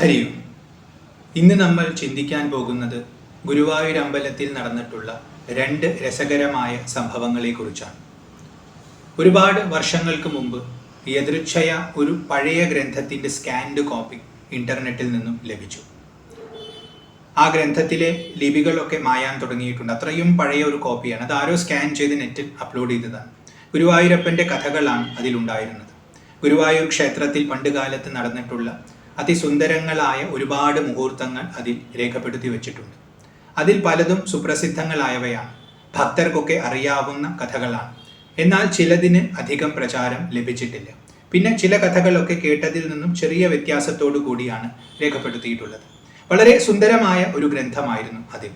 ഹരി ഓം. ഇന്ന് നമ്മൾ ചിന്തിക്കാൻ പോകുന്നത് ഗുരുവായൂർ അമ്പലത്തിൽ നടന്നിട്ടുള്ള രണ്ട് രസകരമായ സംഭവങ്ങളെക്കുറിച്ചാണ്. ഒരുപാട് വർഷങ്ങൾക്ക് മുമ്പ് യദൃച്ഛയ ഒരു പഴയ ഗ്രന്ഥത്തിന്റെ സ്കാൻഡ് കോപ്പി ഇന്റർനെറ്റിൽ നിന്നും ലഭിച്ചു. ആ ഗ്രന്ഥത്തിലെ ലിപികളൊക്കെ മായാൻ തുടങ്ങിയിട്ടുണ്ട്. അത്രയും പഴയ ഒരു കോപ്പിയാണ്. അത് ആരോ സ്കാൻ ചെയ്ത് നെറ്റിൽ അപ്ലോഡ് ചെയ്തതാണ്. ഗുരുവായൂരപ്പന്റെ കഥകളാണ് അതിലുണ്ടായിരുന്നത്. ഗുരുവായൂർ ക്ഷേത്രത്തിൽ പണ്ടുകാലത്ത് നടന്നിട്ടുള്ള അതിസുന്ദരങ്ങളായ ഒരുപാട് മുഹൂർത്തങ്ങൾ അതിൽ രേഖപ്പെടുത്തി വച്ചിട്ടുണ്ട്. അതിൽ പലതും സുപ്രസിദ്ധങ്ങളായവയാണ്. ഭക്തർക്കൊക്കെ അറിയാവുന്ന കഥകളാണ്. എന്നാൽ ചിലതിന് അധികം പ്രചാരം ലഭിച്ചിട്ടില്ല. പിന്നെ ചില കഥകളൊക്കെ കേട്ടതിൽ നിന്നും ചെറിയ വ്യത്യാസത്തോടു കൂടിയാണ് രേഖപ്പെടുത്തിയിട്ടുള്ളത്. വളരെ സുന്ദരമായ ഒരു ഗ്രന്ഥമായിരുന്നു അതിൽ.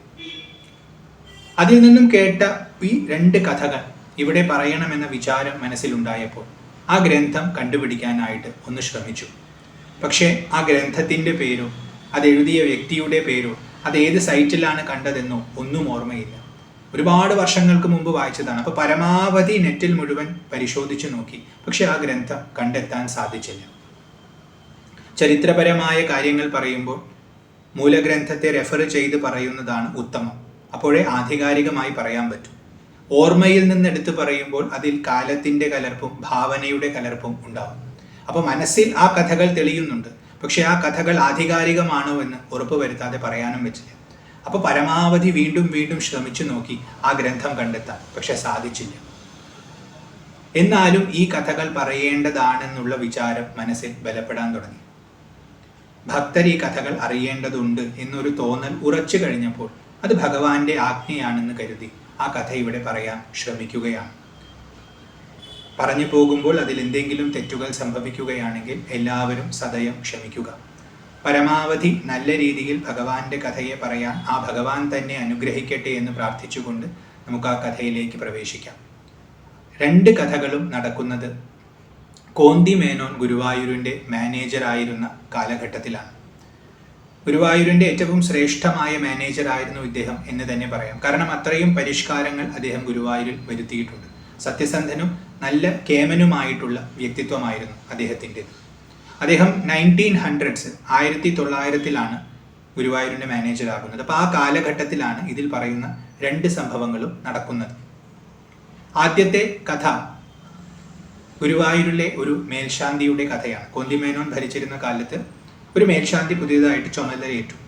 അതിൽ നിന്നും കേട്ട ഈ രണ്ട് കഥകൾ ഇവിടെ പറയണമെന്ന വിചാരം മനസ്സിലുണ്ടായപ്പോൾ ആ ഗ്രന്ഥം കണ്ടുപിടിക്കാനായിട്ട് ഒന്ന് ശ്രമിച്ചു. പക്ഷേ ആ ഗ്രന്ഥത്തിന്റെ പേരോ അത് എഴുതിയ വ്യക്തിയുടെ പേരോ അത് ഏത് സൈറ്റിലാണ് കണ്ടതെന്നോ ഒന്നും ഓർമ്മയില്ല. ഒരുപാട് വർഷങ്ങൾക്ക് മുമ്പ് വായിച്ചതാണ്. അപ്പോൾ പരമാവധി നെറ്റിൽ മുഴുവൻ പരിശോധിച്ചു നോക്കി. പക്ഷേ ആ ഗ്രന്ഥം കണ്ടെത്താൻ സാധിച്ചില്ല. ചരിത്രപരമായ കാര്യങ്ങൾ പറയുമ്പോൾ മൂലഗ്രന്ഥത്തെ റെഫർ ചെയ്ത് പറയുന്നതാണ് ഉത്തമം. അപ്പോഴേ ആധികാരികമായി പറയാൻ പറ്റും. ഓർമ്മയിൽ നിന്ന് എടുത്തു പറയുമ്പോൾ അതിൽ കാലത്തിന്റെ കലർപ്പും ഭാവനയുടെ കലർപ്പും ഉണ്ടാവും. അപ്പോൾ മനസ്സിൽ ആ കഥകൾ തെളിയുന്നുണ്ട്. പക്ഷെ ആ കഥകൾ ആധികാരികമാണോ എന്ന് ഉറപ്പുവരുത്താതെ പറയാനും വെച്ചില്ല അപ്പോൾ പരമാവധി വീണ്ടും വീണ്ടും ശ്രമിച്ചു നോക്കി ആ ഗ്രന്ഥം കണ്ടെത്താൻ. പക്ഷെ സാധിച്ചില്ല. എന്നാലും ഈ കഥകൾ പറയേണ്ടതാണെന്നുള്ള വിചാരം മനസ്സിൽ ബലപ്പെടാൻ തുടങ്ങി. ഭക്തർ ഈ കഥകൾ അറിയേണ്ടതുണ്ട് എന്നൊരു തോന്നൽ ഉറച്ചു കഴിഞ്ഞപ്പോൾ അത് ഭഗവാന്റെ ആജ്ഞയാണെന്ന് കരുതി ആ കഥ ഇവിടെ പറയാൻ ശ്രമിക്കുകയാണ്. പറഞ്ഞു പോകുമ്പോൾ അതിൽ എന്തെങ്കിലും തെറ്റുകൾ സംഭവിക്കുകയാണെങ്കിൽ എല്ലാവരും സദയം ക്ഷമിക്കുക. പരമാവധി നല്ല രീതിയിൽ ഭഗവാന്റെ കഥയെ പറയാൻ ആ ഭഗവാൻ തന്നെ അനുഗ്രഹിക്കട്ടെ എന്ന് പ്രാർത്ഥിച്ചുകൊണ്ട് നമുക്ക് ആ കഥയിലേക്ക് പ്രവേശിക്കാം. രണ്ട് കഥകളും നടക്കുന്നത് കോന്തി മേനോൻ ഗുരുവായൂരിന്റെ മാനേജറായിരുന്ന കാലഘട്ടത്തിലാണ്. ഗുരുവായൂരിന്റെ ഏറ്റവും ശ്രേഷ്ഠമായ മാനേജറായിരുന്നു ഇദ്ദേഹം എന്ന് തന്നെ പറയാം. കാരണം അത്രയും പരിഷ്കാരങ്ങൾ അദ്ദേഹം ഗുരുവായൂരിൽ വരുത്തിയിട്ടുണ്ട്. സത്യസന്ധനും നല്ല കേമനുമായിട്ടുള്ള വ്യക്തിത്വമായിരുന്നു അദ്ദേഹത്തിന്റെ. അദ്ദേഹം നയന്റീൻ ഹൺഡ്രഡ്സ് ആയിരത്തി തൊള്ളായിരത്തിലാണ് ഗുരുവായൂരിന്റെ മാനേജറാകുന്നത് അപ്പോൾ ആ കാലഘട്ടത്തിലാണ് ഇതിൽ പറയുന്ന രണ്ട് സംഭവങ്ങളും നടക്കുന്നത്. ആദ്യത്തെ കഥ ഗുരുവായൂരിലെ ഒരു മേൽശാന്തിയുടെ കഥയാണ്. കോന്തിമേനോൻ ഭരിച്ചിരുന്ന കാലത്ത് ഒരു മേൽശാന്തി പുതിയതായിട്ട് ചുമതലയേറ്റു.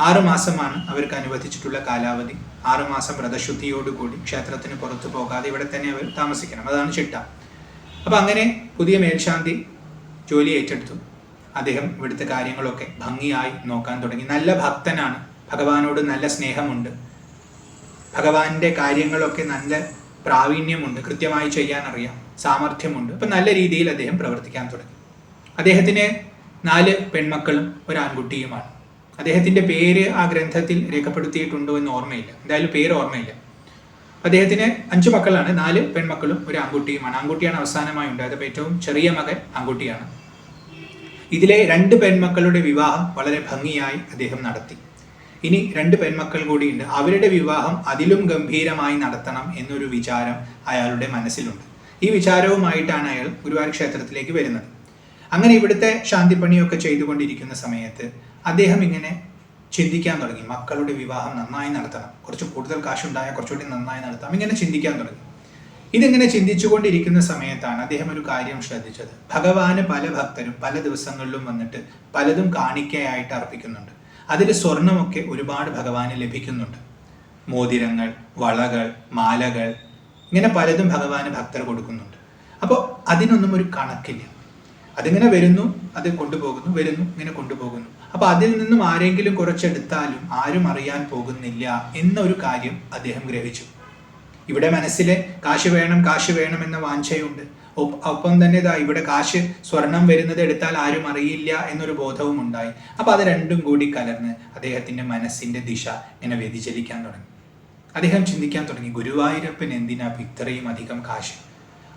ആറു മാസമാണ് അവർക്ക് അനുവദിച്ചിട്ടുള്ള കാലാവധി. ആറ് മാസം വ്രതശുദ്ധിയോടുകൂടി ക്ഷേത്രത്തിന് പുറത്തു പോകാതെ ഇവിടെ തന്നെ അവർ താമസിക്കണം. അതാണ് ചിട്ട. അപ്പം അങ്ങനെ പുതിയ മേൽശാന്തി ജോലി ഏറ്റെടുത്തു. അദ്ദേഹം ഇവിടുത്തെ കാര്യങ്ങളൊക്കെ ഭംഗിയായി നോക്കാൻ തുടങ്ങി. നല്ല ഭക്തനാണ്. ഭഗവാനോട് നല്ല സ്നേഹമുണ്ട്. ഭഗവാന്റെ കാര്യങ്ങളൊക്കെ നല്ല പ്രാവീണ്യമുണ്ട്. കൃത്യമായി ചെയ്യാൻ അറിയാം സാമർഥ്യമുണ്ട്. അപ്പം നല്ല രീതിയിൽ അദ്ദേഹം പ്രവർത്തിക്കാൻ തുടങ്ങി. അദ്ദേഹത്തിന് നാല് പെൺമക്കളും ഒരു ആൺകുട്ടിയുമാണ് അദ്ദേഹത്തിന്റെ പേര് ആ ഗ്രന്ഥത്തിൽ രേഖപ്പെടുത്തിയിട്ടുണ്ടോ എന്ന് ഓർമ്മയില്ല. എന്തായാലും പേര് ഓർമ്മയില്ല. അദ്ദേഹത്തിന് അഞ്ചു മക്കളാണ്. നാല് പെൺമക്കളും ഒരു ആൺകുട്ടിയുമാണ്. ആൺകുട്ടിയാണ് അവസാനമായി ഉണ്ടായത്. അപ്പോൾ ഏറ്റവും ചെറിയ മകൻ ആൺകുട്ടിയാണ്. ഇതിലെ രണ്ട് പെൺമക്കളുടെ വിവാഹം വളരെ ഭംഗിയായി അദ്ദേഹം നടത്തി. ഇനി രണ്ട് പെൺമക്കൾ കൂടിയുണ്ട്. അവരുടെ വിവാഹം അതിലും ഗംഭീരമായി നടത്തണം എന്നൊരു വിചാരം അയാളുടെ മനസ്സിലുണ്ട്. ഈ വിചാരവുമായിട്ടാണ് അയാൾ ഗുരുവായൂർ ക്ഷേത്രത്തിലേക്ക് വരുന്നത്. അങ്ങനെ ഇവിടുത്തെ ശാന്തിപ്പണിയൊക്കെ ചെയ്തുകൊണ്ടിരിക്കുന്ന സമയത്ത് അദ്ദേഹം ഇങ്ങനെ ചിന്തിക്കാൻ തുടങ്ങി. മക്കളുടെ വിവാഹം നന്നായി നടത്തണം. കുറച്ച് കൂടുതൽ കാശുണ്ടായാൽ കുറച്ചുകൂടി നന്നായി നടത്താം. ഇങ്ങനെ ചിന്തിക്കാൻ തുടങ്ങി. ഇതിങ്ങനെ ചിന്തിച്ചുകൊണ്ടിരിക്കുന്ന സമയത്താണ് അദ്ദേഹം ഒരു കാര്യം ശ്രദ്ധിച്ചത്. ഭഗവാന് പല ഭക്തരും പല ദിവസങ്ങളിലും വന്നിട്ട് പലതും കാണിക്കയായിട്ട് അർപ്പിക്കുന്നുണ്ട്. അതിൽ സ്വർണമൊക്കെ ഒരുപാട് ഭഗവാന് ലഭിക്കുന്നുണ്ട്. മോതിരങ്ങൾ വളകൾ മാലകൾ ഇങ്ങനെ പലതും ഭഗവാന് ഭക്തർ കൊടുക്കുന്നുണ്ട്. അപ്പോൾ അതിനൊന്നും ഒരു കണക്കില്ല. അതിങ്ങനെ വരുന്നു അത് കൊണ്ടുപോകുന്നു വരുന്നു ഇങ്ങനെ കൊണ്ടുപോകുന്നു. അപ്പൊ അതിൽ നിന്നും ആരെങ്കിലും കുറച്ചെടുത്താലും ആരും അറിയാൻ പോകുന്നില്ല എന്നൊരു കാര്യം അദ്ദേഹം ഗ്രഹിച്ചു. ഇവിടെ മനസ്സിലെ കാശ് വേണം കാശ് വേണം എന്ന വാഞ്ചയുണ്ട്. ഒപ്പ- തന്നെ ഇതാ ഇവിടെ കാശ് സ്വർണം വരുന്നത് എടുത്താൽ ആരും അറിയില്ല എന്നൊരു ബോധവും ഉണ്ടായി. അപ്പൊ അത് രണ്ടും കൂടി കലർന്ന് അദ്ദേഹത്തിന്റെ മനസ്സിന്റെ ദിശ ഇങ്ങനെ വ്യതിചലിക്കാൻ തുടങ്ങി. അദ്ദേഹം ചിന്തിക്കാൻ തുടങ്ങി ഗുരുവായൂരപ്പൻ എന്തിനാ ഇത്രയും അധികം കാശ്?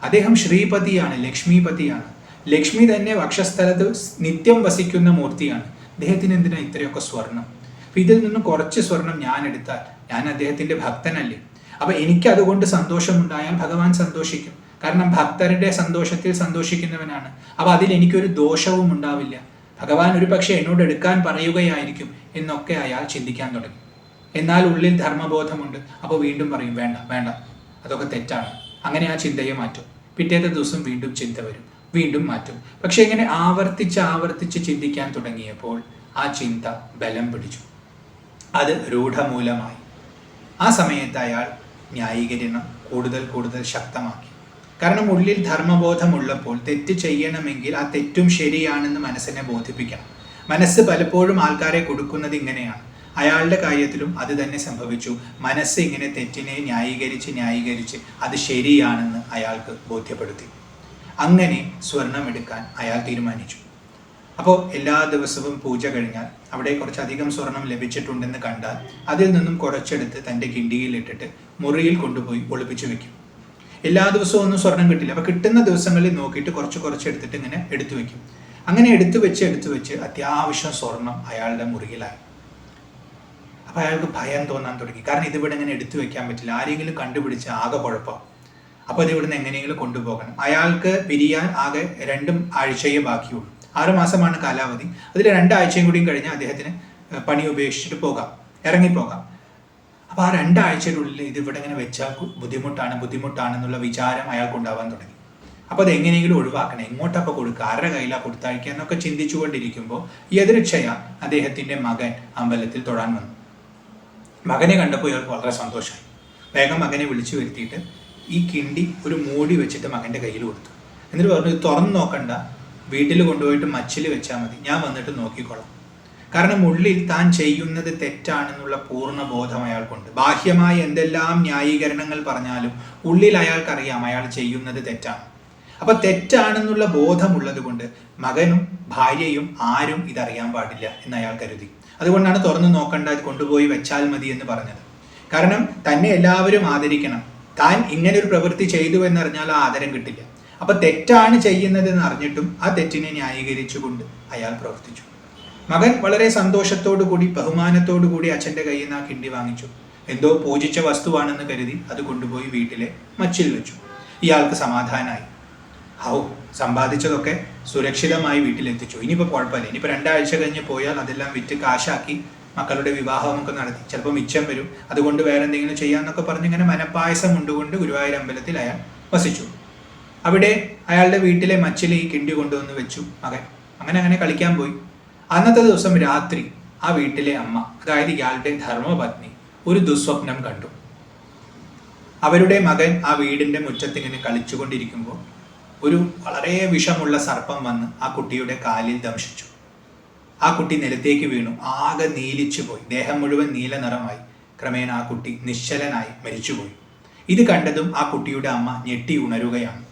അദ്ദേഹം ശ്രീപതിയാണ് ലക്ഷ്മിപതിയാണ്. ലക്ഷ്മി തന്നെ വക്ഷസ്ഥലത്ത് നിത്യം വസിക്കുന്ന മൂർത്തിയാണ്. അദ്ദേഹത്തിന് എന്തിനാ ഇത്രയൊക്കെ സ്വർണം? അപ്പം ഇതിൽ നിന്ന് കുറച്ച് സ്വർണം ഞാൻ എടുത്താൽ ഞാൻ അദ്ദേഹത്തിന്റെ ഭക്തനല്ലേ? അപ്പൊ എനിക്ക് അതുകൊണ്ട് സന്തോഷമുണ്ടായാൽ ഭഗവാൻ സന്തോഷിക്കും. കാരണം ഭക്തരുടെ സന്തോഷത്തിൽ സന്തോഷിക്കുന്നവനാണ്. അപ്പൊ അതിൽ എനിക്കൊരു ദോഷവും ഉണ്ടാവില്ല. ഭഗവാൻ ഒരു പക്ഷേ എന്നോട് എടുക്കാൻ പറയുകയായിരിക്കും എന്നൊക്കെ അയാൾ ചിന്തിക്കാൻ തുടങ്ങി. എന്നാൽ ഉള്ളിൽ ധർമ്മബോധമുണ്ട്. അപ്പോൾ വീണ്ടും പറയും വേണ്ട വേണ്ട. അതൊക്കെ തെറ്റാണ്. അങ്ങനെ ആ ചിന്തയെ മാറ്റും. പിറ്റേത്തെ ദിവസം വീണ്ടും ചിന്ത വരും. വീണ്ടും മാറ്റും. പക്ഷെ ഇങ്ങനെ ആവർത്തിച്ച് ആവർത്തിച്ച് ചിന്തിക്കാൻ തുടങ്ങിയപ്പോൾ ആ ചിന്ത ബലം പിടിച്ചു. അത് രൂഢമൂലമായി. ആ സമയത്ത് അയാൾ ന്യായീകരണം കൂടുതൽ കൂടുതൽ ശക്തമാക്കി. കാരണം ഉള്ളിൽ ധർമ്മബോധമുള്ളപ്പോൾ തെറ്റ് ചെയ്യണമെങ്കിൽ ആ തെറ്റും ശരിയാണെന്ന് മനസ്സിനെ ബോധിപ്പിക്കണം. മനസ്സ് പലപ്പോഴും ആൾക്കാരെ കൊടുക്കുന്നത് ഇങ്ങനെയാണ്. അയാളുടെ കാര്യത്തിലും അത് തന്നെ സംഭവിച്ചു. മനസ്സ് ഇങ്ങനെ തെറ്റിനെ ന്യായീകരിച്ച് ന്യായീകരിച്ച് അത് ശരിയാണെന്ന് അയാൾക്ക് ബോധ്യപ്പെടുത്തി. അങ്ങനെ സ്വർണം എടുക്കാൻ അയാൾ തീരുമാനിച്ചു. അപ്പോൾ എല്ലാ ദിവസവും പൂജ കഴിഞ്ഞാൽ അവിടെ കുറച്ചധികം സ്വർണം ലഭിച്ചിട്ടുണ്ടെന്ന് കണ്ടാൽ അതിൽ നിന്നും കുറച്ചെടുത്ത് തന്റെ കിണ്ടിയിലിട്ടിട്ട് മുറിയിൽ കൊണ്ടുപോയി ഒളിപ്പിച്ചു വെക്കും. എല്ലാ ദിവസവും ഒന്നും സ്വർണം കിട്ടില്ല. അപ്പോൾ കിട്ടുന്ന ദിവസങ്ങളിൽ നോക്കിയിട്ട് കുറച്ച് കുറച്ച് എടുത്തിട്ട് ഇങ്ങനെ എടുത്തു വെക്കും. അങ്ങനെ എടുത്തു വെച്ച് എടുത്തു വെച്ച് അത്യാവശ്യം സ്വർണം അയാളുടെ മുറിയിലായി. അപ്പോൾ അയാൾക്ക് ഭയം തോന്നാൻ തുടങ്ങി. കാരണം ഇതിവിടെ ഇങ്ങനെ എടുത്തു വെക്കാൻ പറ്റില്ല. ആരെങ്കിലും കണ്ടുപിടിച്ച് ആകെ കുഴപ്പം. അപ്പോൾ ഇത് ഇവിടുന്ന് എങ്ങനെയെങ്കിലും കൊണ്ടുപോകണം. അയാൾക്ക് പിരിയാൻ ആകെ രണ്ടും ആഴ്ചയെ ബാക്കിയുള്ളൂ. ആറുമാസമാണ് കാലാവധി. അതിൽ രണ്ടാഴ്ചയും കൂടിയും കഴിഞ്ഞാൽ അദ്ദേഹത്തിന് പണി ഉപേക്ഷിച്ചിട്ട് പോകാം. ഇറങ്ങിപ്പോകാം. അപ്പോൾ ആ രണ്ടാഴ്ചയുടെ ഇത് ഇവിടെ ഇങ്ങനെ വെച്ചാൽ ബുദ്ധിമുട്ടാണ് ബുദ്ധിമുട്ടാണെന്നുള്ള വിചാരം അയാൾക്ക് ഉണ്ടാവാൻ തുടങ്ങി. അപ്പോൾ അത് എങ്ങനെയെങ്കിലും ഒഴിവാക്കണം. എങ്ങോട്ടപ്പോൾ കൊടുക്കുക? ആരുടെ കയ്യിലാണ് കൊടുത്തയക്കുക എന്നൊക്കെ ചിന്തിച്ചുകൊണ്ടിരിക്കുമ്പോൾ എതിർച്ചയ അദ്ദേഹത്തിന്റെ മകൻ അമ്പലത്തിൽ തൊടാൻ വന്നു. മകനെ കണ്ടപ്പോൾ ഇയാൾക്ക് വളരെ സന്തോഷമായി. വേഗം മകനെ വിളിച്ചു വരുത്തിയിട്ട് ഈ കിണ്ടി ഒരു മൂടി വെച്ചിട്ട് മകന്റെ കയ്യിൽ കൊടുത്തു. എന്നിട്ട് പറഞ്ഞു ഇത് തുറന്നു നോക്കണ്ട. വീട്ടിൽ കൊണ്ടുപോയിട്ട് മച്ചിൽ വെച്ചാൽ മതി. ഞാൻ വന്നിട്ട് നോക്കിക്കോളാം. കാരണം ഉള്ളിൽ താൻ ചെയ്യുന്നത് തെറ്റാണെന്നുള്ള പൂർണ ബോധം അയാൾക്കുണ്ട്. ബാഹ്യമായ എന്തെല്ലാം ന്യായീകരണങ്ങൾ പറഞ്ഞാലും ഉള്ളിൽ അയാൾക്കറിയാം അയാൾ ചെയ്യുന്നത് തെറ്റാണ്. അപ്പൊ തെറ്റാണെന്നുള്ള ബോധമുള്ളത് കൊണ്ട് മകനും ഭാര്യയും ആരും ഇതറിയാൻ പാടില്ല എന്ന് അയാൾ കരുതി. അതുകൊണ്ടാണ് തുറന്നു നോക്കണ്ട കൊണ്ടുപോയി വെച്ചാൽ മതി എന്ന് പറഞ്ഞത്. കാരണം തന്നെ എല്ലാവരും ആദരിക്കണം. താൻ ഇങ്ങനെ ഒരു പ്രവൃത്തി ചെയ്തു എന്നറിഞ്ഞാൽ ആ ആദരം കിട്ടില്ല. അപ്പൊ തെറ്റാണ് ചെയ്യുന്നതെന്ന് അറിഞ്ഞിട്ടും ആ തെറ്റിനെ ന്യായീകരിച്ചുകൊണ്ട് അയാൾ പ്രവർത്തിച്ചു. മകൻ വളരെ സന്തോഷത്തോടു കൂടി ബഹുമാനത്തോടു കൂടി അച്ഛന്റെ കയ്യിൽ നിന്ന് ആ കിണ്ടി വാങ്ങിച്ചു. എന്തോ പൂജിച്ച വസ്തുവാണെന്ന് കരുതി അത് കൊണ്ടുപോയി വീട്ടിലെ മച്ചിൽ വെച്ചു. ഇയാൾക്ക് സമാധാനമായി ഹൗ സമ്പാദിച്ചതൊക്കെ സുരക്ഷിതമായി വീട്ടിലെത്തിച്ചു. ഇനിയിപ്പോൾ കുഴപ്പമില്ല. ഇനിയിപ്പോൾ രണ്ടാഴ്ച കഴിഞ്ഞ് പോയാൽ അതെല്ലാം വിറ്റ് കാശാക്കി മക്കളുടെ വിവാഹമൊക്കെ നടത്തി. ചിലപ്പോൾ മിച്ചം വരും. അതുകൊണ്ട് വേറെ എന്തെങ്കിലും ചെയ്യാന്നൊക്കെ പറഞ്ഞ് ഇങ്ങനെ മനപ്പായസം കൊണ്ടുകൊണ്ട് ഗുരുവായൂർ അമ്പലത്തിൽ അയാൾ വസിച്ചു. അവിടെ അയാളുടെ വീട്ടിലെ മച്ചിൽ ഈ കിണ്ടി കൊണ്ടുവന്ന് വെച്ചു മകൻ. അങ്ങനെ അങ്ങനെ കളിക്കാൻ പോയി. അന്നത്തെ ദിവസം രാത്രി ആ വീട്ടിലെ അമ്മ അതായത് ഇയാളുടെ ധർമ്മപത്നി ഒരു ദുസ്വപ്നം കണ്ടു. അവരുടെ മകൻ ആ വീടിന്റെ മുറ്റത്തിങ്ങനെ കളിച്ചുകൊണ്ടിരിക്കുമ്പോൾ ഒരു വളരെ വിഷമുള്ള സർപ്പം വന്ന് ആ കുട്ടിയുടെ കാലിൽ ദംശിച്ചു. ആ കുട്ടി നിലത്തേക്ക് വീണു. ആകെ നീലിച്ചു പോയി. ദേഹം മുഴുവൻ നീല നിറമായി. ക്രമേണ ആ കുട്ടി നിശ്ചലനായി മരിച്ചുപോയി. ഇത് കണ്ടതും ആ കുട്ടിയുടെ അമ്മ ഞെട്ടി ഉണരുകയാണ്.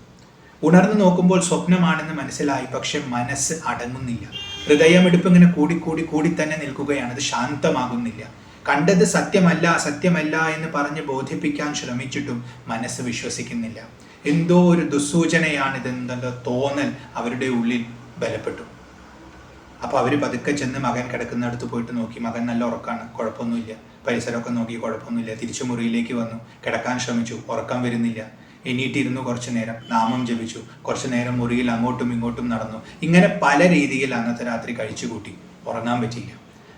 ഉണർന്നു നോക്കുമ്പോൾ സ്വപ്നമാണെന്ന് മനസ്സിലായി. പക്ഷെ മനസ്സ് അടങ്ങുന്നില്ല. ഹൃദയമെടുപ്പ് ഇങ്ങനെ കൂടി കൂടി കൂടി തന്നെ നിൽക്കുകയാണ്. അത് ശാന്തമാകുന്നില്ല. കണ്ടത് സത്യമല്ല സത്യമല്ല എന്ന് പറഞ്ഞ് ബോധിപ്പിക്കാൻ ശ്രമിച്ചിട്ടും മനസ്സ് വിശ്വസിക്കുന്നില്ല. എന്തോ ഒരു ദുസ്സൂചനയാണിതെന്നുള്ള തോന്നൽ അവരുടെ ഉള്ളിൽ ബലപ്പെട്ടു. അപ്പോൾ അവർ പതുക്കെ ചെന്ന് മകൻ കിടക്കുന്നിടത്ത് പോയിട്ട് നോക്കി മകൻ നല്ല ഉറക്കാണ് കുഴപ്പമൊന്നുമില്ല. പരിസരമൊക്കെ നോക്കി കുഴപ്പമൊന്നുമില്ല. തിരിച്ചു മുറിയിലേക്ക് വന്നു. കിടക്കാൻ ശ്രമിച്ചു ഉറക്കം വരുന്നില്ല. എണീറ്റിരുന്നു കുറച്ചു നേരം. നാമം ജപിച്ചു. കുറച്ചു നേരം മുറിയിൽ അങ്ങോട്ടും ഇങ്ങോട്ടും നടന്നു. ഇങ്ങനെ പല രീതിയിൽ അന്നത്തെ രാത്രി കഴിച്ചു കൂട്ടി. ഉറങ്ങാൻ പറ്റിയില്ല.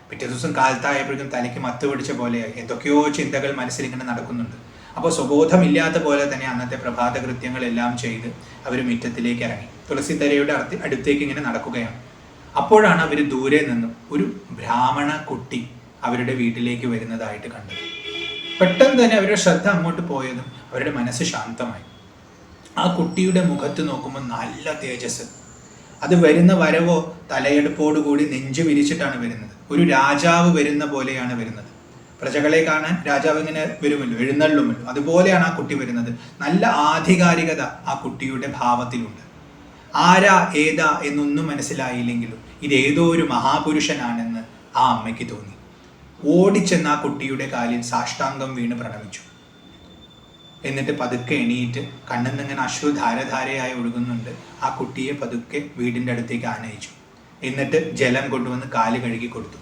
പിറ്റേ ദിവസം കാലത്തായപ്പോഴേക്കും തലയ്ക്ക് മത്ത് പിടിച്ച പോലെയായി. എന്തൊക്കെയോ ചിന്തകൾ മനസ്സിൽ ഇങ്ങനെ നടക്കുന്നുണ്ട്. അപ്പോൾ സ്വബോധമില്ലാത്ത പോലെ തന്നെ അന്നത്തെ പ്രഭാത കൃത്യങ്ങളെല്ലാം ചെയ്ത് അവർ മുറ്റത്തിലേക്ക് ഇറങ്ങി. തുളസിത്തലയുടെ അടുത്ത് അടുത്തേക്ക് ഇങ്ങനെ നടക്കുകയാണ്. അപ്പോഴാണ് അവർ ദൂരെ നിന്നും ഒരു ബ്രാഹ്മണ കുട്ടി അവരുടെ വീട്ടിലേക്ക് വരുന്നതായിട്ട് കണ്ടത്. പെട്ടെന്ന് തന്നെ അവരുടെ ശ്രദ്ധ അങ്ങോട്ട് പോയതും അവരുടെ മനസ്സ് ശാന്തമായി. ആ കുട്ടിയുടെ മുഖത്ത് നോക്കുമ്പോൾ നല്ല തേജസ്. അത് വരുന്ന വരവോ തലയെടുപ്പോടുകൂടി നെഞ്ചു വിരിച്ചിട്ടാണ് വരുന്നത്. ഒരു രാജാവ് വരുന്ന പോലെയാണ് വരുന്നത്. പ്രജകളെ കാണാൻ രാജാവ് ഇങ്ങനെ വരുമല്ലോ എഴുന്നള്ളുമല്ലോ. അതുപോലെയാണ് ആ കുട്ടി വരുന്നത്. നല്ല ആധികാരികത ആ കുട്ടിയുടെ ഭാവത്തിലുണ്ട്. ആരാ ഏതാ എന്നൊന്നും മനസ്സിലായില്ലെങ്കിലും ഇത് ഏതോ ഒരു മഹാപുരുഷനാണെന്ന് ആ അമ്മയ്ക്ക് തോന്നി. ഓടിച്ചെന്ന് ആ കുട്ടിയുടെ കാലിൽ സാഷ്ടാംഗം വീണ് പ്രണമിച്ചു. എന്നിട്ട് പതുക്കെ എണീറ്റ് കണ്ണെന്നിങ്ങനെ അശ്രുധാരധാരയായി ഒഴുകുന്നുണ്ട് ആ കുട്ടിയെ പതുക്കെ വീടിന്റെ അടുത്തേക്ക് ആനയിച്ചു. എന്നിട്ട് ജലം കൊണ്ടുവന്ന് കാൽ കഴുകി കൊടുത്തു.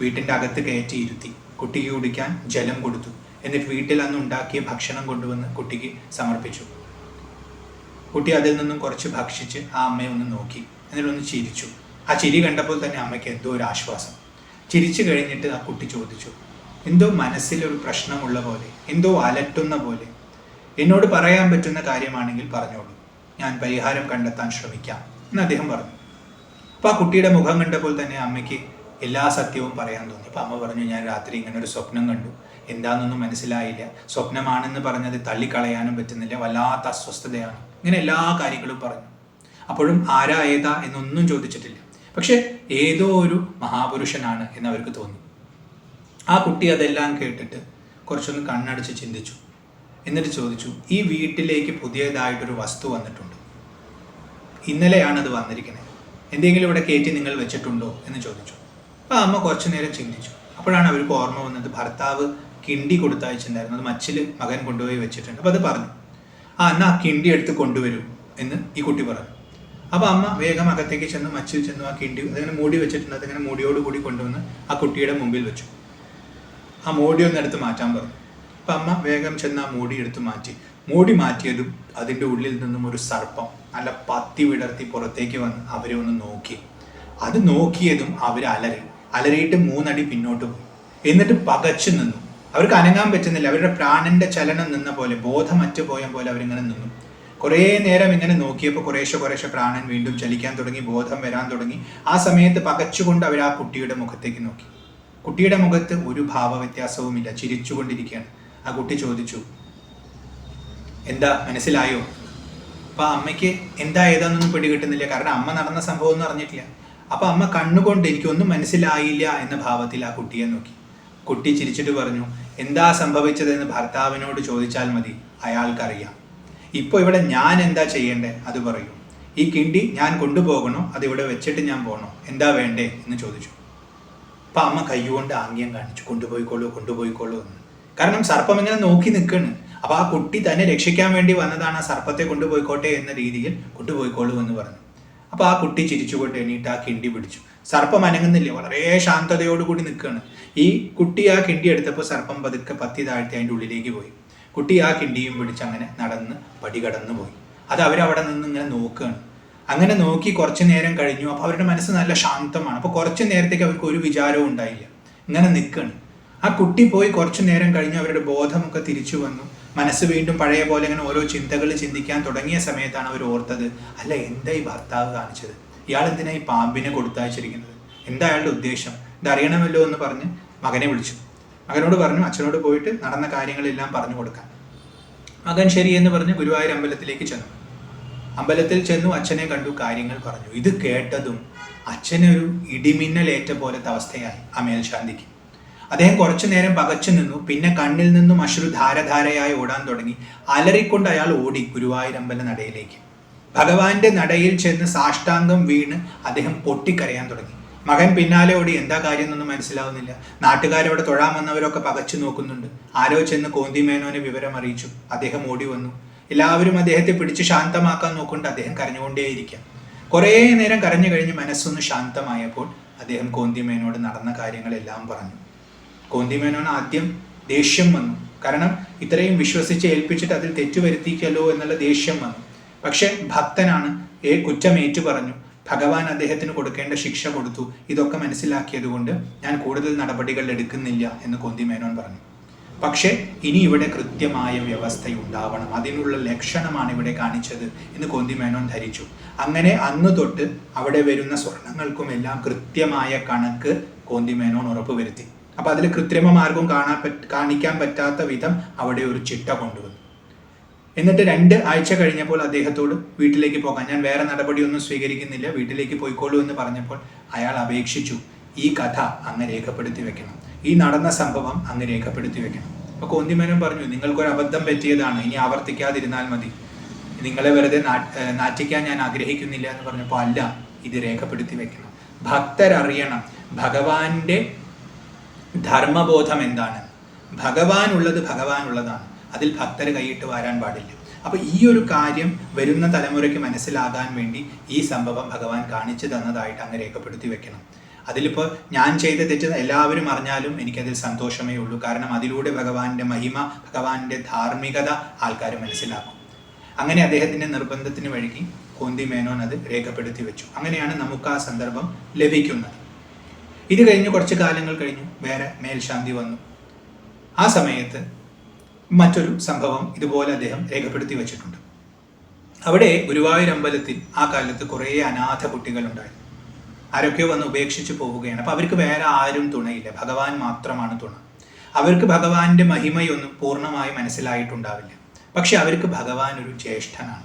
വീട്ടിന്റെ അകത്ത് കയറ്റി ഇരുത്തി. കുട്ടിക്ക് കുടിക്കാൻ ജലം കൊടുത്തു. എന്നിട്ട് വീട്ടിൽ അന്ന് ഉണ്ടാക്കിയ ഭക്ഷണം കൊണ്ടുവന്ന് കുട്ടിക്ക് സമർപ്പിച്ചു. കുട്ടി അതിൽ നിന്നും കുറച്ച് ഭക്ഷിച്ച് ആ അമ്മയെ ഒന്ന് നോക്കി. എന്നിട്ടൊന്ന് ചിരിച്ചു. ആ ചിരി കണ്ടപ്പോൾ തന്നെ അമ്മയ്ക്ക് എന്തോ ഒരു ആശ്വാസം. ചിരിച്ചു കഴിഞ്ഞിട്ട് ആ കുട്ടി ചോദിച്ചു എന്തോ മനസ്സിലൊരു പ്രശ്നമുള്ള പോലെ എന്തോ അലട്ടുന്ന പോലെ. എന്നോട് പറയാൻ പറ്റുന്ന കാര്യമാണെങ്കിൽ പറഞ്ഞോളൂ. ഞാൻ പരിഹാരം കണ്ടെത്താൻ ശ്രമിക്കാം. എന്ന് അദ്ദേഹം പറഞ്ഞു. അപ്പോൾ ആ കുട്ടിയുടെ മുഖം കണ്ടപ്പോൾ തന്നെ അമ്മയ്ക്ക് എല്ലാ സത്യവും പറയാൻ തോന്നി. അപ്പോൾ അമ്മ പറഞ്ഞു ഞാൻ രാത്രി ഇങ്ങനെ ഒരു സ്വപ്നം കണ്ടു. എന്താണെന്നൊന്നും മനസ്സിലായില്ല. സ്വപ്നമാണെന്ന് പറഞ്ഞത് തള്ളിക്കളയാനും പറ്റുന്നില്ല. വല്ലാത്ത അസ്വസ്ഥതയാണ്. ഇങ്ങനെ എല്ലാ കാര്യങ്ങളും പറഞ്ഞു. അപ്പോഴും ആരാ ഏതാ എന്നൊന്നും ചോദിച്ചിട്ടില്ല. പക്ഷെ ഏതോ ഒരു മഹാപുരുഷനാണ് എന്ന് അവർക്ക് തോന്നി. ആ കുട്ടി അതെല്ലാം കേട്ടിട്ട് കുറച്ചൊന്ന് കണ്ണടച്ച് ചിന്തിച്ചു. എന്നിട്ട് ചോദിച്ചു ഈ വീട്ടിലേക്ക് പുതിയതായിട്ടൊരു വസ്തു വന്നിട്ടുണ്ട്. ഇന്നലെയാണ് അത് വന്നിരിക്കുന്നത് എന്തെങ്കിലും ഇവിടെ കയറ്റി നിങ്ങൾ വെച്ചിട്ടുണ്ടോ? എന്ന് ചോദിച്ചു. അപ്പോൾ അമ്മ കുറച്ചു നേരം ചിന്തിച്ചു. അപ്പോഴാണ് അവർക്ക് ഓർമ്മ വന്നത്. ഭർത്താവ് കിണ്ടി കൊടുത്തയച്ചിട്ടുണ്ടായിരുന്നു. അത് മച്ചിൽ മകൻ കൊണ്ടുപോയി വെച്ചിട്ടുണ്ട്. അപ്പോൾ അത് പറഞ്ഞു. ആ എന്നാ കിണ്ടി എടുത്ത് കൊണ്ടുവരൂ എന്ന് ഈ കുട്ടി പറഞ്ഞു. അപ്പോൾ അമ്മ വേഗം അകത്തേക്ക് ചെന്ന് മച്ചിൽ ചെന്നു ആ കിണ്ടി അതിങ്ങനെ മൂടി വെച്ചിട്ടുണ്ട് അതിങ്ങനെ മൂടിയോട് കൂടി കൊണ്ടുവന്ന് ആ കുട്ടിയുടെ മുമ്പിൽ വെച്ചു. ആ മൂടി ഒന്ന് എടുത്ത് മാറ്റാൻ പറഞ്ഞു. അപ്പം അമ്മ വേഗം ചെന്ന് ആ മൂടി എടുത്ത് മാറ്റി. മൂടി മാറ്റിയതും അതിന്റെ ഉള്ളിൽ നിന്നും ഒരു സർപ്പം നല്ല പത്തി വിടർത്തി പുറത്തേക്ക് വന്ന് അവരെ ഒന്ന് നോക്കി. അത് നോക്കിയതും അവർ അലറി. അലറിയിട്ട് മൂന്നടി പിന്നോട്ട് പോയി. എന്നിട്ട് പകച്ചു നിന്നു. അവർക്ക് അനങ്ങാൻ പറ്റുന്നില്ല. അവരുടെ പ്രാണന്റെ ചലനം നിന്ന പോലെ ബോധമറ്റു പോയ പോലെ അവരിങ്ങനെ നിന്നു. കുറേ നേരം ഇങ്ങനെ നോക്കിയപ്പോൾ കുറേശ്ശെ കുറേശ്ശെ പ്രാണൻ വീണ്ടും ചലിക്കാൻ തുടങ്ങി ബോധം വരാൻ തുടങ്ങി. ആ സമയത്ത് പകച്ചുകൊണ്ട് അവർ ആ കുട്ടിയുടെ മുഖത്തേക്ക് നോക്കി. കുട്ടിയുടെ മുഖത്ത് ഒരു ഭാവവ്യത്യാസവുമില്ല. ചിരിച്ചുകൊണ്ടിരിക്കുകയാണ്. ആ കുട്ടി ചോദിച്ചു എന്താ മനസ്സിലായോ? അപ്പൊ അമ്മയ്ക്ക് എന്താ പിടി പിടികിട്ടുന്നില്ല. കാരണം അമ്മ നടന്ന സംഭവം ഒന്നും അറിഞ്ഞിട്ടില്ല. അപ്പൊ അമ്മ കണ്ണുകൊണ്ട് എനിക്കൊന്നും മനസ്സിലായില്ല എന്ന ഭാവത്തിൽ ആ കുട്ടിയെ നോക്കി. കുട്ടി ചിരിച്ചിട്ട് പറഞ്ഞു എന്താ സംഭവിച്ചതെന്ന് ഭർത്താവിനോട് ചോദിച്ചാൽ മതി അയാൾക്കറിയാം. ഇപ്പോൾ ഇവിടെ ഞാൻ എന്താ ചെയ്യേണ്ടേ? അത് പറയൂ. ഈ കിണ്ടി ഞാൻ കൊണ്ടുപോകണോ? അത് ഇവിടെ വെച്ചിട്ട് ഞാൻ പോകണോ എന്താ വേണ്ടേ? എന്ന് ചോദിച്ചു. അപ്പൊ അമ്മ കൈകൊണ്ട് ആംഗ്യം കാണിച്ചു കൊണ്ടുപോയിക്കോളൂ കൊണ്ടുപോയിക്കോളൂ എന്ന്. കാരണം സർപ്പം ഇങ്ങനെ നോക്കി നിൽക്കണ് അപ്പൊ ആ കുട്ടി തന്നെ രക്ഷിക്കാൻ വേണ്ടി വന്നതാണ് ആ സർപ്പത്തെ കൊണ്ടുപോയിക്കോട്ടെ എന്ന രീതിയിൽ കൊണ്ടുപോയിക്കോളൂ എന്ന് പറഞ്ഞു. അപ്പോൾ ആ കുട്ടി ചിരിച്ചുകൊണ്ട് എണീട്ട് ആ കിണ്ടി പിടിച്ചു. സർപ്പം അനങ്ങുന്നില്ല വളരെ ശാന്തതയോടുകൂടി നിൽക്കുകയാണ് ഈ കുട്ടി ആ കിണ്ടി എടുത്തപ്പോൾ സർപ്പം പതുക്കെ പത്തി താഴ്ത്തി അതിന്റെ ഉള്ളിലേക്ക് പോയി. കുട്ടി ആ കിണ്ടിയും പിടിച്ച് അങ്ങനെ നടന്ന് പടി കടന്നു പോയി. അത് അവരവിടെ നിന്ന് ഇങ്ങനെ നോക്കുകയാണ്. അങ്ങനെ നോക്കി കുറച്ച് നേരം കഴിഞ്ഞു. അപ്പോൾ അവരുടെ മനസ്സ് നല്ല ശാന്തമാണ്. അപ്പോൾ കുറച്ച് നേരത്തേക്ക് അവർക്ക് ഒരു വിചാരവും ഉണ്ടായില്ല. ഇങ്ങനെ നിൽക്കുകയാണ് ആ കുട്ടി പോയി കുറച്ച് നേരം കഴിഞ്ഞ് അവരുടെ ബോധമൊക്കെ തിരിച്ചു വന്നു. മനസ്സ് വീണ്ടും പഴയ പോലെ ഇങ്ങനെ ഓരോ ചിന്തകൾ ചിന്തിക്കാൻ തുടങ്ങിയ സമയത്താണ് അവർ ഓർത്തത് അല്ല എന്താ ഈ ഭർത്താവ് കാണിച്ചത്? ഇയാൾ എന്തിനാ ഈ പാമ്പിനെ കൊടുത്തയച്ചിരിക്കുന്നത്? എന്താ അയാളുടെ ഉദ്ദേശം? ഇതറിയണമല്ലോ എന്ന് പറഞ്ഞ് മകനെ വിളിച്ചു. മകനോട് പറഞ്ഞു അച്ഛനോട് പോയിട്ട് നടന്ന കാര്യങ്ങളെല്ലാം പറഞ്ഞു കൊടുക്കാൻ മകൻ ശരി എന്ന് പറഞ്ഞ് ഗുരുവായൂർ അമ്പലത്തിലേക്ക് ചെന്നു. അമ്പലത്തിൽ ചെന്നു അച്ഛനെ കണ്ടു കാര്യങ്ങൾ പറഞ്ഞു. ഇത് കേട്ടതും അച്ഛനൊരു ഇടിമിന്നലേറ്റ പോലത്തെ അവസ്ഥയായി ആ മേൽശാന്തിക്ക്. അദ്ദേഹം കുറച്ചു നേരം പകച്ചു നിന്നു. പിന്നെ കണ്ണിൽ നിന്നും അശ്രു ധാരധാരയായി ഓടാൻ തുടങ്ങി. അലറിക്കൊണ്ട് അയാൾ ഓടി ഗുരുവായൂരമ്പല നടയിലേക്ക്. ഭഗവാന്റെ നടയിൽ ചെന്ന് സാഷ്ടാംഗം വീണ് അദ്ദേഹം പൊട്ടിക്കരയാൻ തുടങ്ങി. മകൻ പിന്നാലെ ഓടി എന്താ കാര്യം എന്നൊന്നും മനസ്സിലാവുന്നില്ല. നാട്ടുകാരവിടെ തൊഴാൻ വന്നവരൊക്കെ പകച്ചു നോക്കുന്നുണ്ട്. ആരോ ചെന്ന് കോന്തിമേനോനെ വിവരം അറിയിച്ചു. അദ്ദേഹം ഓടി വന്നു. എല്ലാവരും അദ്ദേഹത്തെ പിടിച്ച് ശാന്തമാക്കാൻ നോക്കുന്നുണ്ട് അദ്ദേഹം കരഞ്ഞുകൊണ്ടേയിരിക്കാം. കുറേ നേരം കരഞ്ഞു കഴിഞ്ഞ് മനസ്സൊന്ന് ശാന്തമായപ്പോൾ അദ്ദേഹം കോന്തിമേനോട് നടന്ന കാര്യങ്ങളെല്ലാം പറഞ്ഞു. കോന്തിമേനോൻ ആദ്യം ദേഷ്യം വന്നു. കാരണം ഇത്രയും വിശ്വസിച്ച് ഏൽപ്പിച്ചിട്ട് അതിൽ തെറ്റുവരുത്തിക്കല്ലോ എന്നുള്ള ദേഷ്യം വന്നു. പക്ഷെ ഭക്തനാണ് ഏ കുറ്റം ഏറ്റു പറഞ്ഞു. ഭഗവാൻ അദ്ദേഹത്തിന് കൊടുക്കേണ്ട ശിക്ഷ കൊടുത്തു. ഇതൊക്കെ മനസ്സിലാക്കിയതുകൊണ്ട് ഞാൻ കൂടുതൽ നടപടികൾ എടുക്കുന്നില്ല എന്ന് കൊന്തി മേനോൻ പറഞ്ഞു. പക്ഷേ ഇനി ഇവിടെ കൃത്യമായ വ്യവസ്ഥയുണ്ടാവണം. അതിനുള്ള ലക്ഷണമാണ് ഇവിടെ കാണിച്ചത് എന്ന് കൊന്തി മേനോൻ ധരിച്ചു. അങ്ങനെ അന്ന് തൊട്ട് അവിടെ വരുന്ന സ്വർണങ്ങൾക്കും എല്ലാം കൃത്യമായ കണക്ക് കോന്തി മേനോൻ ഉറപ്പുവരുത്തി. അപ്പൊ അതിൽ കൃത്രിമ മാർഗം കാണാൻ കാണിക്കാൻ പറ്റാത്ത വിധം അവിടെ ഒരു ചിട്ട കൊണ്ടുവന്നു. എന്നിട്ട് രണ്ട് ആഴ്ച കഴിഞ്ഞപ്പോൾ അദ്ദേഹത്തോട് വീട്ടിലേക്ക് പോകാൻ ഞാൻ വേറെ നടപടിയൊന്നും സ്വീകരിക്കുന്നില്ല. വീട്ടിലേക്ക് പോയിക്കോളൂ എന്ന് പറഞ്ഞപ്പോൾ അയാൾ അപേക്ഷിച്ചു. ഈ കഥ അങ്ങ് രേഖപ്പെടുത്തി വെക്കണം. ഈ നടന്ന സംഭവം അങ്ങ് രേഖപ്പെടുത്തി വെക്കണം. അപ്പൊ കോന്തിമേനോൻ പറഞ്ഞു നിങ്ങൾക്കൊരു അബദ്ധം പറ്റിയതാണ്. ഇനി ആവർത്തിക്കാതിരുന്നാൽ മതി. നിങ്ങളെ വെറുതെ നാറ്റിക്കാൻ ഞാൻ ആഗ്രഹിക്കുന്നില്ല എന്ന് പറഞ്ഞപ്പോൾ അല്ല ഇത് രേഖപ്പെടുത്തി വെക്കണം. ഭക്തരറിയണം. ഭഗവാന്റെ ധർമ്മബോധം എന്താണ്? ഭഗവാനുള്ളത് ഭഗവാനുള്ളതാണ് അതിൽ ഭക്തർ കൈയിട്ട് വരാൻ പാടില്ല. അപ്പോൾ ഈ ഒരു കാര്യം വരുന്ന തലമുറയ്ക്ക് മനസ്സിലാകാൻ വേണ്ടി ഈ സംഭവം ഭഗവാൻ കാണിച്ചു തന്നതായിട്ട് അങ്ങ് രേഖപ്പെടുത്തി വെക്കണം. അതിലിപ്പോൾ ഞാൻ ചെയ്ത തെറ്റ് എല്ലാവരും അറിഞ്ഞാലും എനിക്കതിൽ സന്തോഷമേ ഉള്ളൂ. കാരണം അതിലൂടെ ഭഗവാന്റെ മഹിമ ഭഗവാന്റെ ധാർമ്മികത ആൾക്കാർ മനസ്സിലാക്കും. അങ്ങനെ അദ്ദേഹത്തിന്റെ നിർബന്ധത്തിന് വഴുകി കോന്തി മേനോൻ അത് രേഖപ്പെടുത്തി വെച്ചു. അങ്ങനെയാണ് നമുക്ക് ആ സന്ദർഭം ലഭിക്കുന്നത്. ഇത് കഴിഞ്ഞ് കുറച്ച് കാലങ്ങൾ കഴിഞ്ഞു. വേറെ മേൽശാന്തി വന്നു. ആ സമയത്ത് മറ്റൊരു സംഭവം ഇതുപോലെ അദ്ദേഹം രേഖപ്പെടുത്തി വെച്ചിട്ടുണ്ട്. അവിടെ ഗുരുവായൂർ അമ്പലത്തിൽ ആ കാലത്ത് കുറേ അനാഥ കുട്ടികളുണ്ടായിരുന്നു. ആരൊക്കെയോ വന്ന് ഉപേക്ഷിച്ച് പോവുകയാണ്. അപ്പോൾ അവർക്ക് വേറെ ആരും തുണയില്ല. ഭഗവാൻ മാത്രമാണ് തുണ. അവർക്ക് ഭഗവാന്റെ മഹിമയൊന്നും പൂർണമായി മനസ്സിലായിട്ടുണ്ടാവില്ല. പക്ഷെ അവർക്ക് ഭഗവാൻ ഒരു ജ്യേഷ്ഠനാണ്.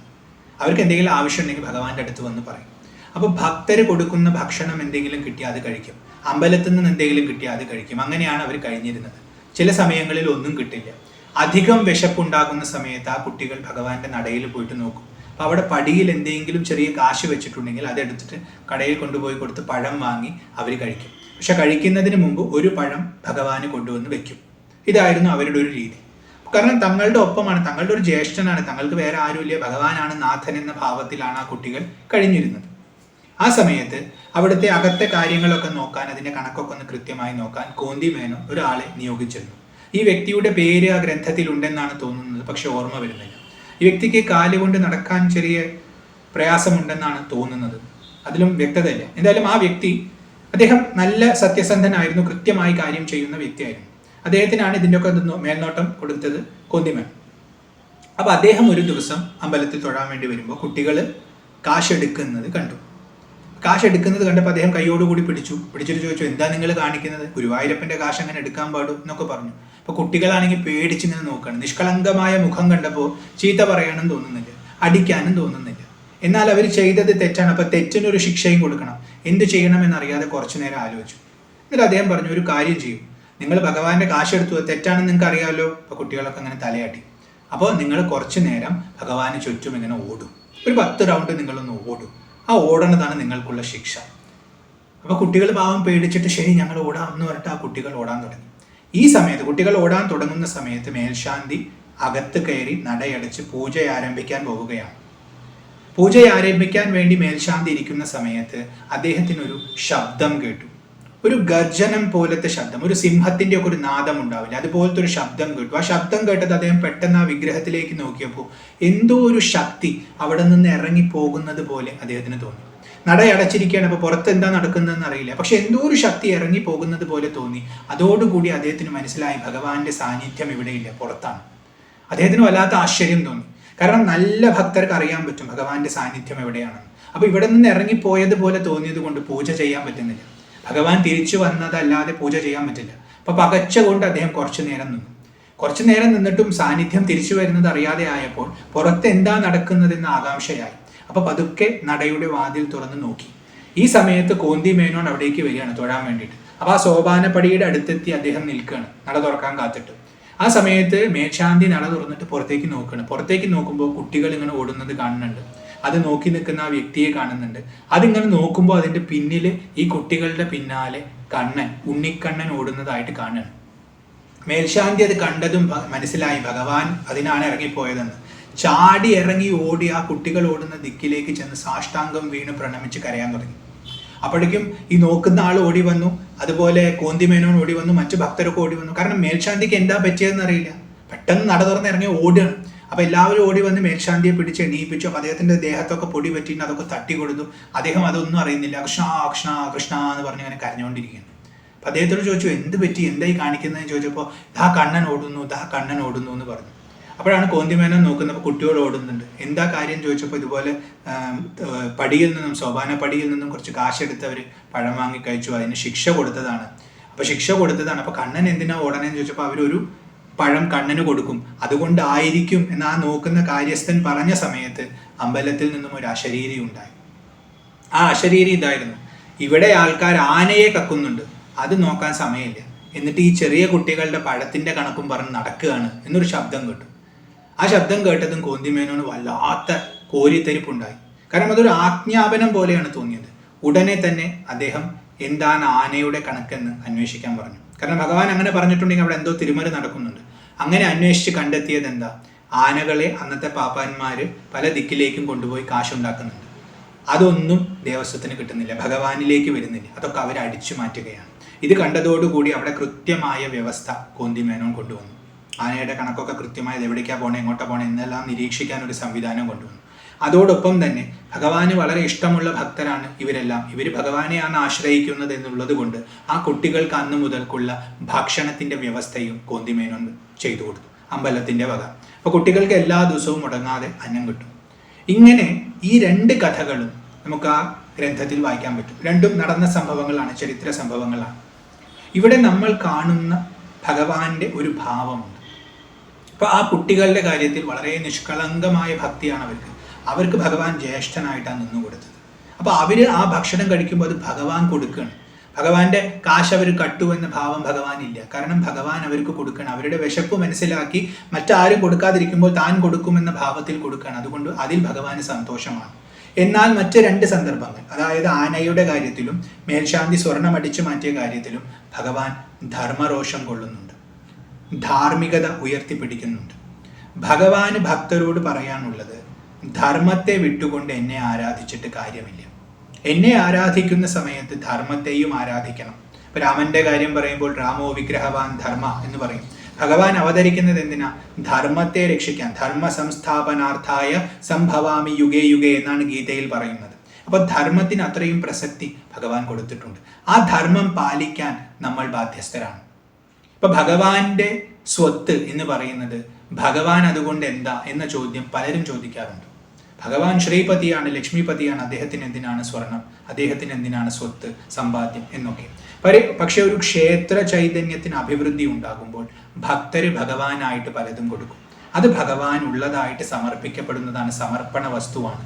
അവർക്ക് എന്തെങ്കിലും ആവശ്യം ആവശ്യമുണ്ടെങ്കിൽ ഭഗവാന്റെ അടുത്ത് വന്ന് പറയും. അപ്പോൾ ഭക്തർ കൊടുക്കുന്ന ഭക്ഷണം എന്തെങ്കിലും കിട്ടിയാൽ അത് കഴിക്കും. അമ്പലത്തിൽ നിന്ന് എന്തെങ്കിലും കിട്ടിയാൽ അത് കഴിക്കും. അങ്ങനെയാണ് അവർ കഴിഞ്ഞിരുന്നത്. ചില സമയങ്ങളിൽ ഒന്നും കിട്ടില്ല. അധികം വിശപ്പുണ്ടാകുന്ന സമയത്ത് ആ കുട്ടികൾ ഭഗവാന്റെ നടയിൽ പോയിട്ട് നോക്കും. അപ്പോൾ അവിടെ പടിയിൽ എന്തെങ്കിലും ചെറിയ കാശ് വെച്ചിട്ടുണ്ടെങ്കിൽ അതെടുത്തിട്ട് കടയിൽ കൊണ്ടുപോയി കൊടുത്ത് പഴം വാങ്ങി അവർ കഴിക്കും. പക്ഷെ കഴിക്കുന്നതിന് മുമ്പ് ഒരു പഴം ഭഗവാന് കൊണ്ടുവന്ന് വെക്കും. ഇതായിരുന്നു അവരുടെ ഒരു രീതി. കാരണം തങ്ങളുടെ ഒപ്പമാണ് തങ്ങളുടെ ഒരു ജ്യേഷ്ഠനാണ് തങ്ങൾക്ക് വേറെ ആരുമില്ല ഭഗവാനാണ് നാഥൻ എന്ന ഭാവത്തിലാണ് ആ കുട്ടികൾ കഴിഞ്ഞിരുന്നത്. ആ സമയത്ത് അവിടുത്തെ അകത്തെ കാര്യങ്ങളൊക്കെ നോക്കാൻ അതിന്റെ കണക്കൊക്കെ ഒന്ന് കൃത്യമായി നോക്കാൻ കോന്തി മേനോ ഒരാളെ നിയോഗിച്ചിരുന്നു. ഈ വ്യക്തിയുടെ പേര് ആ ഗ്രന്ഥത്തിൽ ഉണ്ടെന്നാണ് തോന്നുന്നത് പക്ഷെ ഓർമ്മ വരുന്നില്ല. ഈ വ്യക്തിക്ക് കാലുകൊണ്ട് നടക്കാൻ ചെറിയ പ്രയാസമുണ്ടെന്നാണ് തോന്നുന്നത്. അതിലും വ്യക്തതയില്ല. എന്തായാലും ആ വ്യക്തി അദ്ദേഹം നല്ല സത്യസന്ധനായിരുന്നു കൃത്യമായി കാര്യം ചെയ്യുന്ന വ്യക്തിയായിരുന്നു. അദ്ദേഹത്തിനാണ് ഇതിന്റെയൊക്കെ മേൽനോട്ടം കൊടുത്തത് കൊന്തിമൻ. അപ്പൊ അദ്ദേഹം ഒരു ദിവസം അമ്പലത്തിൽ തൊഴാൻ വേണ്ടി വരുമ്പോൾ കുട്ടികൾ കാശെടുക്കുന്നത് കണ്ടു. കാശെടുക്കുന്നത് കണ്ടപ്പോൾ അദ്ദേഹം കൈയോടുകൂടി പിടിച്ചു. പിടിച്ചിട്ട് ചോദിച്ചു എന്താ നിങ്ങൾ കാണിക്കുന്നത്? ഗുരുവായൂരപ്പന്റെ കാശ് അങ്ങനെ എടുക്കാൻ പാടും? എന്നൊക്കെ പറഞ്ഞു. അപ്പൊ കുട്ടികളാണെങ്കിൽ പേടിച്ച് നിന്ന് നോക്കുകയാണ് നിഷ്കളങ്കമായ മുഖം കണ്ടപ്പോൾ ചീത്ത പറയാനും തോന്നുന്നില്ല. അടിക്കാനും തോന്നുന്നില്ല. എന്നാൽ അവർ ചെയ്തത് തെറ്റാണ്. അപ്പൊ തെറ്റിനൊരു ശിക്ഷയും കൊടുക്കണം. എന്ത് ചെയ്യണമെന്നറിയാതെ കുറച്ചു നേരം ആലോചിച്ചു. എന്നിട്ട് അദ്ദേഹം പറഞ്ഞു ഒരു കാര്യം ചെയ്യും. നിങ്ങൾ ഭഗവാന്റെ കാശ് എടുത്തു തെറ്റാണെന്ന് നിങ്ങൾക്ക് അറിയാമല്ലോ അപ്പൊ കുട്ടികളൊക്കെ അങ്ങനെ തലയാട്ടി. അപ്പോൾ നിങ്ങൾ കുറച്ചു നേരം ഭഗവാന് ചുറ്റും ഇങ്ങനെ ഓടും. ഒരു പത്ത് റൗണ്ട് നിങ്ങളൊന്ന് ഓടും. ആ ഓടണതാണ് നിങ്ങൾക്കുള്ള ശിക്ഷ. അപ്പോൾ കുട്ടികൾ പാവം പേടിച്ചിട്ട് ശരി ഞങ്ങൾ ഓടാം. എന്ന് പറഞ്ഞിട്ട് ആ കുട്ടികൾ ഓടാൻ തുടങ്ങി. ഈ സമയത്ത് കുട്ടികൾ ഓടാൻ തുടങ്ങുന്ന സമയത്ത് മേൽശാന്തി അകത്ത് കയറി നടയടച്ച് പൂജ ആരംഭിക്കാൻ പോവുകയാണ്. പൂജ ആരംഭിക്കാൻ വേണ്ടി മേൽശാന്തി ഇരിക്കുന്ന സമയത്ത് അദ്ദേഹത്തിനൊരു ശബ്ദം കേട്ടു. ഒരു ഗർജനം പോലത്തെ ശബ്ദം ഒരു സിംഹത്തിന്റെ ഒക്കെ ഒരു നാദം ഉണ്ടാവില്ല അതുപോലത്തെ ഒരു ശബ്ദം കേട്ടു. ആ ശബ്ദം കേട്ടത് അദ്ദേഹം പെട്ടെന്ന് ആ വിഗ്രഹത്തിലേക്ക് നോക്കിയപ്പോൾ എന്തോ ഒരു ശക്തി അവിടെ നിന്ന് ഇറങ്ങി പോകുന്നത് പോലെ അദ്ദേഹത്തിന് തോന്നി. നടയടച്ചിരിക്കുകയാണ്. അപ്പോൾ പുറത്ത് എന്താ നടക്കുന്നതെന്ന് അറിയില്ല. പക്ഷെ എന്തോ ഒരു ശക്തി ഇറങ്ങി പോകുന്നത് പോലെ തോന്നി. അതോടുകൂടി അദ്ദേഹത്തിന് മനസ്സിലായി ഭഗവാന്റെ സാന്നിധ്യം ഇവിടെയില്ല പുറത്താണ്. അദ്ദേഹത്തിന് വല്ലാത്ത ആശ്ചര്യം തോന്നി. കാരണം നല്ല ഭക്തർക്ക് അറിയാൻ പറ്റും ഭഗവാന്റെ സാന്നിധ്യം എവിടെയാണെന്ന്. അപ്പൊ ഇവിടെ നിന്ന് ഇറങ്ങിപ്പോയതുപോലെ തോന്നിയത് കൊണ്ട് പൂജ ചെയ്യാൻ പറ്റുന്നില്ല. ഭഗവാൻ തിരിച്ചു വന്നതല്ലാതെ പൂജ ചെയ്യാൻ പറ്റില്ല. അപ്പൊ പകച്ച കൊണ്ട് അദ്ദേഹം കുറച്ചു നേരം നിന്നു. കുറച്ചു നേരം നിന്നിട്ടും സാന്നിധ്യം തിരിച്ചു വരുന്നത് അറിയാതെ ആയപ്പോൾ പുറത്ത് എന്താ നടക്കുന്നതെന്ന് ആകാംക്ഷയായി. അപ്പൊ പതുക്കെ നടയുടെ വാതിൽ തുറന്ന് നോക്കി. ഈ സമയത്ത് കോന്തി മേനോൻ അവിടേക്ക് വരികയാണ് തൊഴാൻ വേണ്ടിയിട്ട്. അപ്പൊ ആ സോപാനപ്പടിയുടെ അടുത്തെത്തി അദ്ദേഹം നിൽക്കുകയാണ് നട തുറക്കാൻ കാത്തിട്ട്. ആ സമയത്ത് മേൽശാന്തി നട തുറന്നിട്ട് പുറത്തേക്ക് നോക്കുകയാണ്. പുറത്തേക്ക് നോക്കുമ്പോൾ കുട്ടികൾ ഇങ്ങനെ ഓടുന്നത് കാണുന്നുണ്ട്. അത് നോക്കി നിൽക്കുന്ന ആ വ്യക്തിയെ കാണുന്നുണ്ട്. അതിങ്ങനെ നോക്കുമ്പോൾ അതിന്റെ പിന്നിൽ ഈ കുട്ടികളുടെ പിന്നാലെ കണ്ണൻ ഉണ്ണിക്കണ്ണൻ ഓടുന്നതായിട്ട് കാണുകയാണ്. മേൽശാന്തി അത് കണ്ടതും മനസ്സിലായി. ഭഗവാൻ അതിനാണ് ഇറങ്ങിപ്പോയതെന്ന്. ചാടി ഇറങ്ങി ഓടി ആ കുട്ടികൾ ഓടുന്ന ദിക്കിലേക്ക് ചെന്ന് സാഷ്ടാംഗം വീണ് പ്രണമിച്ച് കരയാൻ തുടങ്ങി. അപ്പോഴേക്കും ഈ നോക്കുന്ന ആൾ ഓടി വന്നു അതുപോലെ കോന്തിമേനോൻ ഓടി വന്നു മറ്റു ഭക്തരൊക്കെ ഓടി വന്നു. കാരണം മേൽശാന്തിക്ക് എന്താ പറ്റിയതെന്ന് അറിയില്ല. പെട്ടെന്ന് നട തുറന്ന് ഇറങ്ങി ഓടുകയാണ്. അപ്പൊ എല്ലാവരും ഓടി വന്ന് മേൽശാന്തിയെ പിടിച്ച് എണീപ്പിച്ചു. അപ്പൊ അദ്ദേഹത്തിന്റെ ദേഹത്തൊക്കെ പൊടി പറ്റിയിട്ട് അതൊക്കെ തട്ടി കൊടുത്തു. അദ്ദേഹം അതൊന്നും അറിയുന്നില്ല. കൃഷ്ണ കൃഷ്ണ കൃഷ്ണ എന്ന് പറഞ്ഞ് ഇങ്ങനെ കരഞ്ഞുകൊണ്ടിരിക്കുന്നു. അപ്പൊ അദ്ദേഹത്തോട് ചോദിച്ചു എന്ത് പറ്റി? എന്തായി കാണിക്കുന്നതെന്ന് ചോദിച്ചപ്പോൾ ദാ കണ്ണൻ ഓടുന്നു ദാ കണ്ണൻ ഓടുന്നു എന്ന് പറഞ്ഞു. അപ്പോഴാണ് കോന്തിമേനോൻ നോക്കുന്നത് കുട്ടികൾ ഓടുന്നുണ്ട്. എന്താ കാര്യം ചോദിച്ചപ്പോൾ ഇതുപോലെ പടിയിൽ നിന്നും സോപാന പടിയിൽ നിന്നും കുറച്ച് കാശെടുത്ത് അവർ പഴം വാങ്ങി കഴിച്ചു. അതിന് ശിക്ഷ കൊടുത്തതാണ്. അപ്പോൾ ശിക്ഷ കൊടുത്തതാണ്. അപ്പോൾ കണ്ണൻ എന്തിനാ ഓടണേന്ന് ചോദിച്ചപ്പോൾ അവരൊരു പഴം കണ്ണന് കൊടുക്കും. അതുകൊണ്ടായിരിക്കും എന്ന് ആ നോക്കുന്ന കാര്യസ്ഥൻ പറഞ്ഞ സമയത്ത് അമ്പലത്തിൽ നിന്നും ഒരു അശരീരി ഉണ്ടായി. ആ അശരീരി ഇതായിരുന്നു. ഇവിടെ ആൾക്കാർ ആനയെ കക്കുന്നുണ്ട്. അത് നോക്കാൻ സമയമില്ല. എന്നിട്ട് ഈ ചെറിയ കുട്ടികളുടെ പഴത്തിന്റെ കണക്കും പറഞ്ഞ് നടക്കുകയാണ് എന്നൊരു ശബ്ദം കേട്ടു. ആ ശബ്ദം കേട്ടതും കോന്തിമേനോന് വല്ലാത്ത കോരിത്തെരിപ്പുണ്ടായി. കാരണം അതൊരു ആജ്ഞാപനം പോലെയാണ് തോന്നിയത്. ഉടനെ തന്നെ അദ്ദേഹം എന്താണ് ആനയുടെ കണക്കെന്ന് അന്വേഷിക്കാൻ പറഞ്ഞു. കാരണം ഭഗവാൻ അങ്ങനെ പറഞ്ഞിട്ടുണ്ടെങ്കിൽ അവിടെ എന്തോ തിരുമല നടക്കുന്നുണ്ട്. അങ്ങനെ അന്വേഷിച്ച് കണ്ടെത്തിയത് എന്താ? ആനകളെ അന്നത്തെ പാപ്പാന്മാര് പല ദിക്കിലേക്കും കൊണ്ടുപോയി കാശുണ്ടാക്കുന്നുണ്ട്. അതൊന്നും ദേവസ്വത്തിന് കിട്ടുന്നില്ല. ഭഗവാനിലേക്ക് വരുന്നില്ല. അതൊക്കെ അവർ അടിച്ചു മാറ്റുകയാണ്. ഇത് കണ്ടതോടുകൂടി അവിടെ കൃത്യമായ വ്യവസ്ഥ കോന്തിമേനോൻ കൊണ്ടുവന്നു. ആനയുടെ കണക്കൊക്കെ കൃത്യമായത് എവിടേക്കാ പോണേ എങ്ങോട്ടാ പോണേ എന്നെല്ലാം നിരീക്ഷിക്കാൻ ഒരു സംവിധാനം കൊണ്ടുവന്നു. അതോടൊപ്പം തന്നെ ഭഗവാന് വളരെ ഇഷ്ടമുള്ള ഭക്തരാണ് ഇവരെല്ലാം. ഇവർ ഭഗവാനെയാണ് ആശ്രയിക്കുന്നത് എന്നുള്ളത് കൊണ്ട് ആ കുട്ടികൾക്ക് അന്ന് മുതൽക്കുള്ള ഭക്ഷണത്തിന്റെ വ്യവസ്ഥയും കോന്തിമേനോൻ ചെയ്തു കൊടുത്തു. അമ്പലത്തിന്റെ വക. അപ്പൊ കുട്ടികൾക്ക് എല്ലാ ദിവസവും മുടങ്ങാതെ അന്നം കിട്ടും. ഇങ്ങനെ ഈ രണ്ട് കഥകളും നമുക്ക് ആ ഗ്രന്ഥത്തിൽ വായിക്കാൻ പറ്റും. രണ്ടും നടന്ന സംഭവങ്ങളാണ് ചരിത്ര സംഭവങ്ങളാണ്. ഇവിടെ നമ്മൾ കാണുന്ന ഭഗവാന്റെ ഒരു ഭാവമുണ്ട്. അപ്പൊ ആ കുട്ടികളുടെ കാര്യത്തിൽ വളരെ നിഷ്കളങ്കമായ ഭക്തിയാണ് അവർക്ക് അവർക്ക് ഭഗവാൻ ജ്യേഷ്ഠനായിട്ടാണ് നിന്നു കൊടുത്തത്. അപ്പൊ അവർ ആ ഭക്ഷണം കഴിക്കുമ്പോൾ അത് ഭഗവാൻ കൊടുക്കുകയാണ് ഭഗവാന്റെ കാശ് അവർ കട്ടു എന്ന ഭാവം ഭഗവാൻ ഇല്ല. കാരണം ഭഗവാൻ അവർക്ക് കൊടുക്കണം. അവരുടെ വിശപ്പ് മനസ്സിലാക്കി മറ്റാരും കൊടുക്കാതിരിക്കുമ്പോൾ താൻ കൊടുക്കുമെന്ന ഭാവത്തിൽ കൊടുക്കണം. അതുകൊണ്ട് അതിൽ ഭഗവാന് സന്തോഷമാണ്. എന്നാൽ മറ്റ് രണ്ട് സന്ദർഭങ്ങൾ അതായത് ആനയുടെ കാര്യത്തിലും മേൽശാന്തി സ്വർണം അടിച്ചു മാറ്റിയ കാര്യത്തിലും ഭഗവാൻ ധർമ്മരോഷം കൊള്ളുന്നുണ്ട് ധാർമ്മികത ഉയർത്തിപ്പിടിക്കുന്നുണ്ട്. ഭഗവാന് ഭക്തരോട് പറയാനുള്ളത് ധർമ്മത്തെ വിട്ടുകൊണ്ട് എന്നെ ആരാധിച്ചിട്ട് കാര്യമില്ല. എന്നെ ആരാധിക്കുന്ന സമയത്ത് ധർമ്മത്തെയും ആരാധിക്കണം. രാമന്റെ കാര്യം പറയുമ്പോൾ രാമോ വിഗ്രഹവാൻ ധർമ്മ എന്ന് പറയും. ഭഗവാൻ അവതരിക്കുന്നത് എന്തിനാ? ധർമ്മത്തെ രക്ഷിക്കാൻ ധർമ്മ സംസ്ഥാപനാർത്ഥായ സംഭവാമി യുഗേ യുഗേ എന്നാണ് ഗീതയിൽ പറയുന്നത്. അപ്പൊ ധർമ്മത്തിന് അത്രയും പ്രസക്തി ഭഗവാൻ കൊടുത്തിട്ടുണ്ട്. ആ ധർമ്മം പാലിക്കാൻ നമ്മൾ ബാധ്യസ്ഥരാണ്. ഇപ്പൊ ഭഗവാന്റെ സ്വത്ത് എന്ന് പറയുന്നത് ഭഗവാൻ അതുകൊണ്ട് എന്താ എന്ന ചോദ്യം പലരും ചോദിക്കാറുണ്ട്. ഭഗവാൻ ശ്രീപതിയാണ് ലക്ഷ്മിപതിയാണ് അദ്ദേഹത്തിന് എന്തിനാണ് സ്വർണം? അദ്ദേഹത്തിന് എന്തിനാണ് സ്വത്ത് സമ്പാദ്യം എന്നൊക്കെ. പക്ഷെ ഒരു ക്ഷേത്ര ചൈതന്യത്തിന് അഭിവൃദ്ധി ഉണ്ടാകുമ്പോൾ ഭക്തര് ഭഗവാനായിട്ട് പലതും കൊടുക്കും. അത് ഭഗവാൻ ഉള്ളതായിട്ട് സമർപ്പിക്കപ്പെടുന്നതാണ് സമർപ്പണ വസ്തുവാണ്.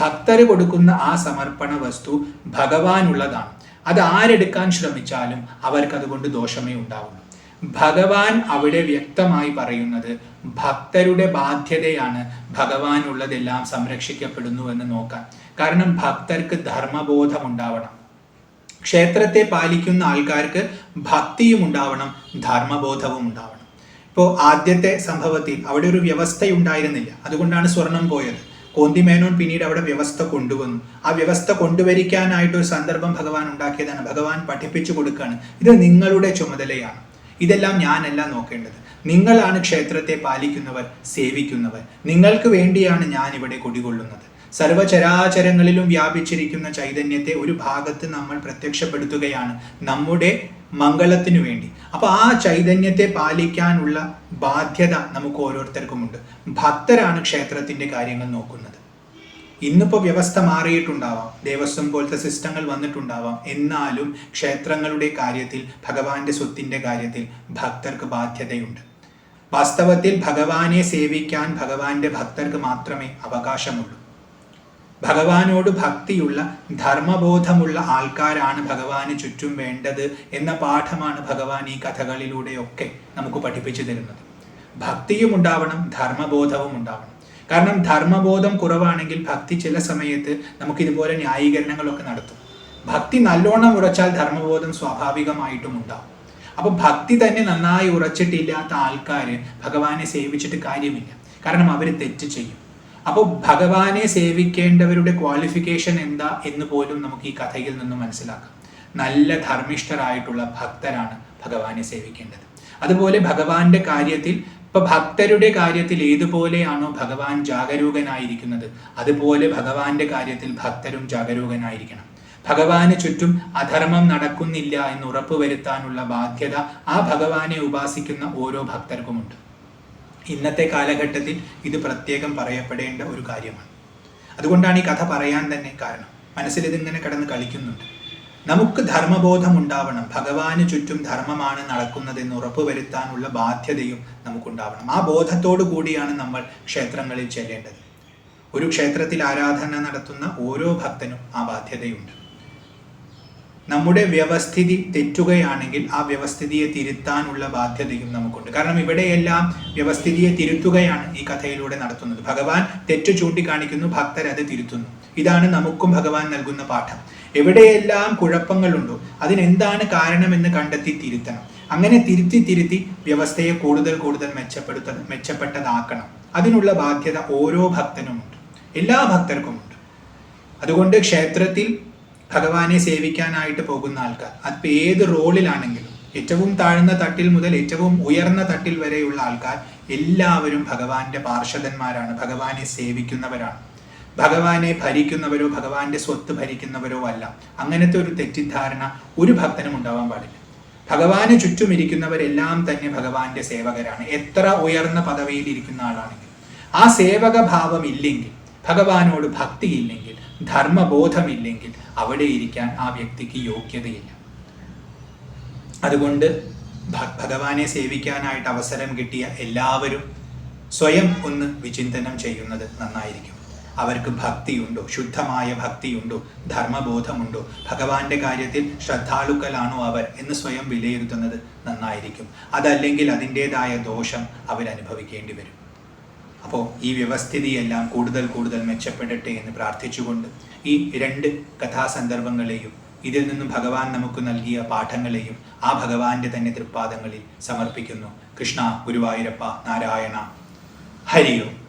ഭക്തര് കൊടുക്കുന്ന ആ സമർപ്പണ വസ്തു ഭഗവാനുള്ളതാണ് അത് ആരെടുക്കാൻ ശ്രമിച്ചാലും അവർക്ക് അതുകൊണ്ട് ദോഷമേ ഉണ്ടാവുള്ളൂ. ഭഗവാൻ അവിടെ വ്യക്തമായി പറയുന്നത് ഭക്തരുടെ ബാധ്യതയാണ് ഭഗവാൻ ഉള്ളതെല്ലാം സംരക്ഷിക്കപ്പെടുന്നു എന്ന് നോക്കാൻ. കാരണം ഭക്തർക്ക് ധർമ്മബോധം ഉണ്ടാവണം ക്ഷേത്രത്തെ പാലിക്കുന്ന ആൾക്കാർക്ക് ഭക്തിയും ഉണ്ടാവണം ധർമ്മബോധവും ഉണ്ടാവണം. ഇപ്പോൾ ആദ്യത്തെ സംഭവത്തിൽ അവിടെ ഒരു വ്യവസ്ഥ ഉണ്ടായിരുന്നില്ല അതുകൊണ്ടാണ് സ്വർണം പോയത്. കോന്തിമേനോൻ പിന്നീട് അവിടെ വ്യവസ്ഥ കൊണ്ടുവന്നു. ആ വ്യവസ്ഥ കൊണ്ടുവരിക്കാനായിട്ട് ഒരു സന്ദർഭം ഭഗവാൻ ഉണ്ടാക്കിയതാണ്. ഭഗവാൻ പഠിപ്പിച്ചു കൊടുക്കുകയാണ്. ഇത് നിങ്ങളുടെ ചുമതലയാണ്. ഇതെല്ലാം ഞാനല്ല നോക്കേണ്ടത്. നിങ്ങളാണ് ക്ഷേത്രത്തെ പാലിക്കുന്നവർ സേവിക്കുന്നവർ. നിങ്ങൾക്ക് വേണ്ടിയാണ് ഞാൻ ഇവിടെ കുടികൊള്ളുന്നത്. സർവചരാചരങ്ങളിലും വ്യാപിച്ചിരിക്കുന്ന ചൈതന്യത്തെ ഒരു ഭാഗത്ത് നമ്മൾ പ്രത്യക്ഷപ്പെടുത്തുകയാണ് നമ്മുടെ മംഗളത്തിനു വേണ്ടി. അപ്പൊ ആ ചൈതന്യത്തെ പാലിക്കാനുള്ള ബാധ്യത നമുക്ക് ഓരോരുത്തർക്കുമുണ്ട്. ഭക്തരാണ് ക്ഷേത്രത്തിന്റെ കാര്യങ്ങൾ നോക്കുന്നത്. ഇന്നിപ്പോ വ്യവസ്ഥ മാറിയിട്ടുണ്ടാവാം. ദേവസ്വം പോലത്തെ സിസ്റ്റങ്ങൾ വന്നിട്ടുണ്ടാവാം. എന്നാലും ക്ഷേത്രങ്ങളുടെ കാര്യത്തിൽ ഭഗവാന്റെ സ്വത്തിന്റെ കാര്യത്തിൽ ഭക്തർക്ക് ബാധ്യതയുണ്ട്. വാസ്തവത്തിൽ ഭഗവാനെ സേവിക്കാൻ ഭഗവാന്റെ ഭക്തർക്ക് മാത്രമേ അവകാശമുള്ളൂ. ഭഗവാനോട് ഭക്തിയുള്ള ധർമ്മബോധമുള്ള ആൾക്കാരാണ് ഭഗവാന് ചുറ്റും വേണ്ടത് എന്ന പാഠമാണ് ഭഗവാൻ ഈ കഥകളിലൂടെയൊക്കെ നമുക്ക് പഠിപ്പിച്ചു തരുന്നത്. ഭക്തിയും ഉണ്ടാവണം ധർമ്മബോധവും ഉണ്ടാവണം കാരണം ധർമ്മബോധം കുറവാണെങ്കിൽ ഭക്തി ചില സമയത്ത് നമുക്ക് ഇതുപോലെ ന്യായീകരണങ്ങളൊക്കെ നടത്തും. ഭക്തി നല്ലോണം ഉറച്ചാൽ ധർമ്മബോധം സ്വാഭാവികമായിട്ടും ഉണ്ടാവും. അപ്പൊ ഭക്തി തന്നെ നന്നായി ഉറച്ചിട്ടില്ലാത്ത ആൾക്കാര് ഭഗവാനെ സേവിച്ചിട്ട് കാര്യമില്ല. കാരണം അവർ തെറ്റ് ചെയ്യും. അപ്പോൾ ഭഗവാനെ സേവിക്കേണ്ടവരുടെ ക്വാളിഫിക്കേഷൻ എന്താ എന്ന് പോലും നമുക്ക് ഈ കഥയിൽ നിന്ന് മനസ്സിലാക്കാം. നല്ല ധർമ്മിഷ്ഠരായിട്ടുള്ള ഭക്തരാണ് ഭഗവാനെ സേവിക്കേണ്ടത്. അതുപോലെ ഭഗവാന്റെ കാര്യത്തിൽ ഇപ്പൊ ഭക്തരുടെ കാര്യത്തിൽ ഏതുപോലെയാണോ ഭഗവാൻ ജാഗരൂകനായിരിക്കുന്നത് അതുപോലെ ഭഗവാന്റെ കാര്യത്തിൽ ഭക്തരും ജാഗരൂകനായിരിക്കണം. ഭഗവാന് ചുറ്റും അധർമ്മം നടക്കുന്നില്ല എന്ന് ഉറപ്പുവരുത്താനുള്ള ബാധ്യത ആ ഭഗവാനെ ഉപാസിക്കുന്ന ഓരോ ഭക്തർക്കുമുണ്ട്. ഇന്നത്തെ കാലഘട്ടത്തിൽ ഇത് പ്രത്യേകം പറയപ്പെടേണ്ട ഒരു കാര്യമാണ്. അതുകൊണ്ടാണ് ഈ കഥ പറയാൻ തന്നെ കാരണം. മനസ്സിൽ ഇതിങ്ങനെ കടന്ന് കളിക്കുന്നുണ്ട്. നമുക്ക് ധർമ്മബോധം ഉണ്ടാവണം ഭഗവാന് ചുറ്റും ധർമ്മമാണ് നടക്കുന്നതെന്ന് ഉറപ്പുവരുത്താനുള്ള ബാധ്യതയും നമുക്കുണ്ടാവണം. ആ ബോധത്തോടു കൂടിയാണ് നമ്മൾ ക്ഷേത്രങ്ങളിൽ ചെല്ലേണ്ടത്. ഒരു ക്ഷേത്രത്തിൽ ആരാധന നടത്തുന്ന ഓരോ ഭക്തനും ആ ബാധ്യതയുണ്ട്. നമ്മുടെ വ്യവസ്ഥിതി തെറ്റുകയാണെങ്കിൽ ആ വ്യവസ്ഥിതിയെ തിരുത്താനുള്ള ബാധ്യതയും നമുക്കുണ്ട്. കാരണം ഇവിടെയെല്ലാം വ്യവസ്ഥിതിയെ തിരുത്തുകയാണ് ഈ കഥയിലൂടെ നടത്തുന്നത്. ഭഗവാൻ തെറ്റു ചൂണ്ടിക്കാണിക്കുന്നു ഭക്തർ അത് തിരുത്തുന്നു. ഇതാണ് നമുക്കും ഭഗവാൻ നൽകുന്ന പാഠം. എവിടെയെല്ലാം കുഴപ്പങ്ങളുണ്ടോ അതിനെന്താണ് കാരണമെന്ന് കണ്ടെത്തി തിരുത്തണം. അങ്ങനെ തിരുത്തി തിരുത്തി വ്യവസ്ഥയെ കൂടുതൽ കൂടുതൽ മെച്ചപ്പെടുത്ത മെച്ചപ്പെട്ടതാക്കണം. അതിനുള്ള ബാധ്യത ഓരോ ഭക്തനുമുണ്ട്. എല്ലാ ഭക്തർക്കുമുണ്ട്. അതുകൊണ്ട് ക്ഷേത്രത്തിൽ ഭഗവാനെ സേവിക്കാനായിട്ട് പോകുന്ന ആൾക്കാർ അത് ഏത് റോളിലാണെങ്കിലും ഏറ്റവും താഴ്ന്ന തട്ടിൽ മുതൽ ഏറ്റവും ഉയർന്ന തട്ടിൽ വരെയുള്ള ആൾക്കാർ എല്ലാവരും ഭഗവാന്റെ പാർഷദന്മാരാണ് ഭഗവാനെ സേവിക്കുന്നവരാണ്. ഭഗവാനെ ഭരിക്കുന്നവരോ ഭഗവാന്റെ സ്വത്ത് ഭരിക്കുന്നവരോ അല്ല. അങ്ങനത്തെ ഒരു തെറ്റിദ്ധാരണ ഒരു ഭക്തനും ഉണ്ടാവാൻ പാടില്ല. ഭഗവാന് ചുറ്റും ഇരിക്കുന്നവരെല്ലാം തന്നെ ഭഗവാന്റെ സേവകരാണ്. എത്ര ഉയർന്ന പദവിയിൽ ഇരിക്കുന്ന ആളാണെങ്കിൽ ആ സേവക ഭാവം ഇല്ലെങ്കിൽ ഭഗവാനോട് ഭക്തിയില്ലെങ്കിൽ ധർമ്മബോധമില്ലെങ്കിൽ അവിടെ ഇരിക്കാൻ ആ വ്യക്തിക്ക് യോഗ്യതയില്ല. അതുകൊണ്ട് ഭഗവാനെ സേവിക്കാനായിട്ട് അവസരം കിട്ടിയ എല്ലാവരും സ്വയം ഒന്ന് വിചിന്തനം ചെയ്യുന്നത് നന്നായിരിക്കും. അവർക്ക് ഭക്തിയുണ്ടോ? ശുദ്ധമായ ഭക്തിയുണ്ടോ? ധർമ്മബോധമുണ്ടോ? ഭഗവാന്റെ കാര്യത്തിൽ ശ്രദ്ധാലുക്കളാണോ അവർ എന്ന് സ്വയം വിലയിരുത്തുന്നത് നന്നായിരിക്കും. അതല്ലെങ്കിൽ അതിന്റെതായ ദോഷം അവരനുഭവിക്കേണ്ടി വരും. അപ്പോൾ ഈ വ്യവസ്ഥിതിയെല്ലാം കൂടുതൽ കൂടുതൽ മെച്ചപ്പെടട്ടെ എന്ന് പ്രാർത്ഥിച്ചുകൊണ്ട് ഈ രണ്ട് കഥാസന്ദർഭങ്ങളെയും ഇതിൽ നിന്നും ഭഗവാൻ നമുക്ക് നൽകിയ പാഠങ്ങളെയും ആ ഭഗവാന്റെ തന്നെ തൃപ്പാദങ്ങളിൽ സമർപ്പിക്കുന്നു. കൃഷ്ണ ഗുരുവായൂരപ്പ നാരായണ. ഹരിയോ.